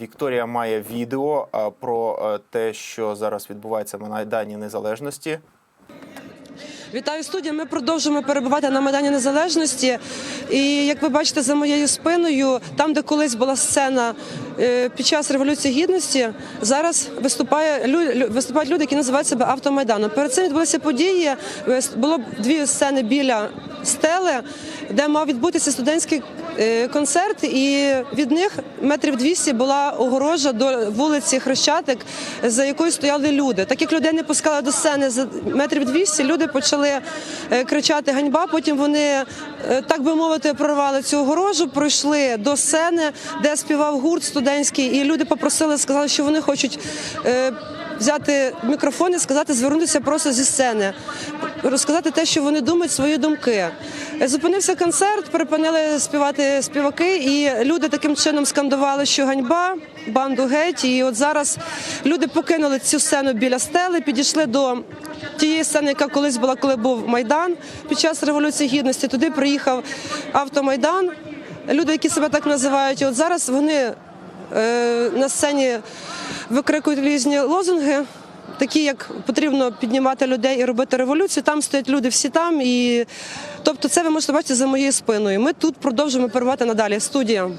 Вікторія має відео про е, те, що зараз відбувається на Майдані Незалежності. Вітаю студія. Ми продовжуємо перебувати на Майдані Незалежності. І як ви бачите за моєю спиною, там, де колись була сцена е, під час революції гідності, зараз виступає виступають люди, які називають себе автомайданом. Перед цим відбулися події. Е, Було дві сцени біля стели, де мав відбутися студентський е, концерт, і від них метрів 200 була огорожа до вулиці Хрещатик, за якою стояли люди. Так як людей не пускали до сцени за метрів 200, люди почали е, кричати ганьба. Потім вони, е, так би мовити, прорвали цю огорожу, пройшли до сцени, де співав гурт студентський, і люди попросили, сказали, що вони хочуть. Взяти мікрофон і сказати, звернутися просто зі сцени, розказати те, що вони думають, свої думки. Е, Зупинився концерт, припинили співати співаки, і люди таким чином скандували, що ганьба, банду геть. І от зараз люди покинули цю сцену біля стели, підійшли до тієї сцени, яка колись була, коли був майдан під час революції гідності. Туди приїхав автомайдан. Люди, які себе так називають, і от зараз вони е, на сцені викрикують різні лозунги. Такі, як потрібно піднімати людей і робити революцію, там стоять люди всі там. І тобто, це ви можете бачити за моєю спиною. Ми тут продовжуємо перебувати надалі. Студія.